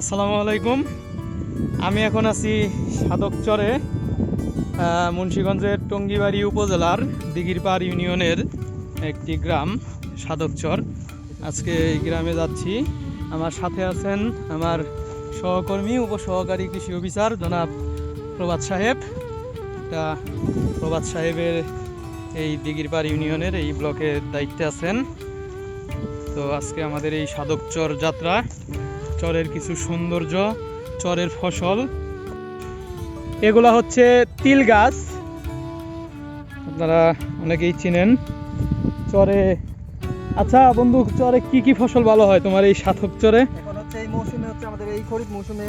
আসসালামু আলাইকুম। আমি এখন আছি সাধকচরে মুন্সীগঞ্জের টঙ্গিবাড়ি উপজেলার দিঘিরপাড় ইউনিয়নের একটি গ্রাম সাধকচর আজকে এই গ্রামে যাচ্ছি। আমার সাথে আছেন আমার সহকর্মী, উপসহকারী কৃষি অফিসার জনাব প্রভাত সাহেব। তা প্রভাত সাহেবের এই দিঘিরপাড় ইউনিয়নের এই ব্লকের দায়িত্বে আছেন। তো আজকে আমাদের এই সাধকচর যাত্রা চরের কিছু সৌন্দর্য চরের ফসল। এগুলা হচ্ছে তিল গাছ। আপনারা অনেকেই চিনেন। চরে আচ্ছা বন্ধু চরে কি কি ফসল ভালো হয় তোমার এই সাধক চরে? এখন হচ্ছে এই মৌসুমে হচ্ছে আমাদের এই খরিফ মৌসুমে।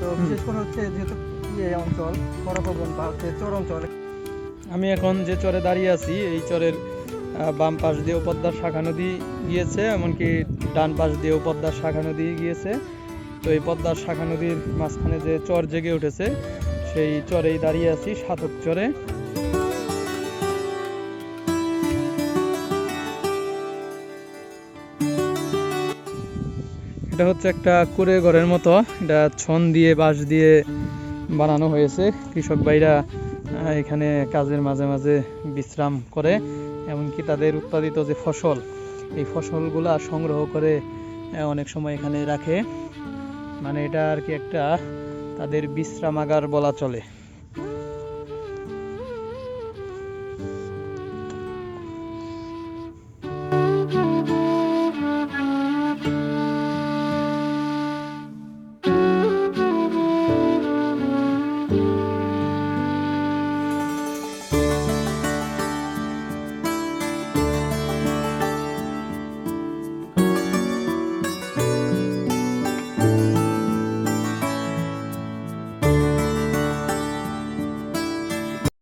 তো বিশেষ করে হচ্ছে যেহেতু ইয়ে অঞ্চল বরাবন বা হচ্ছে চর অঞ্চল। আমি এখন যে চরে দাঁড়িয়ে আছি এই চরের বাম পাশ দিয়েও পদ্মার শাখা নদী গিয়েছে, এমনকি ডান পাশ দিয়েও পদ্মার শাখা নদী গিয়েছে। তো এই পদ্মার শাখা নদীর মাঝখানে যে চর জেগে উঠেছে, সেই চরেই দাঁড়িয়ে আছি সাতক চরে। এটা হচ্ছে একটা কুড়ে ঘরের মতো। এটা ছন দিয়ে, বাঁশ দিয়ে বানানো হয়েছে। কৃষক ভাইরা এখানে কাজের মাঝে মাঝে বিশ্রাম করে। এমনকি তাদের উৎপাদিত যে ফসল, এই ফসলগুলা সংগ্রহ করে অনেক সময় এখানে রাখে। মানে এটা আর কি একটা তাদের বিশ্রামাগার বলা চলে।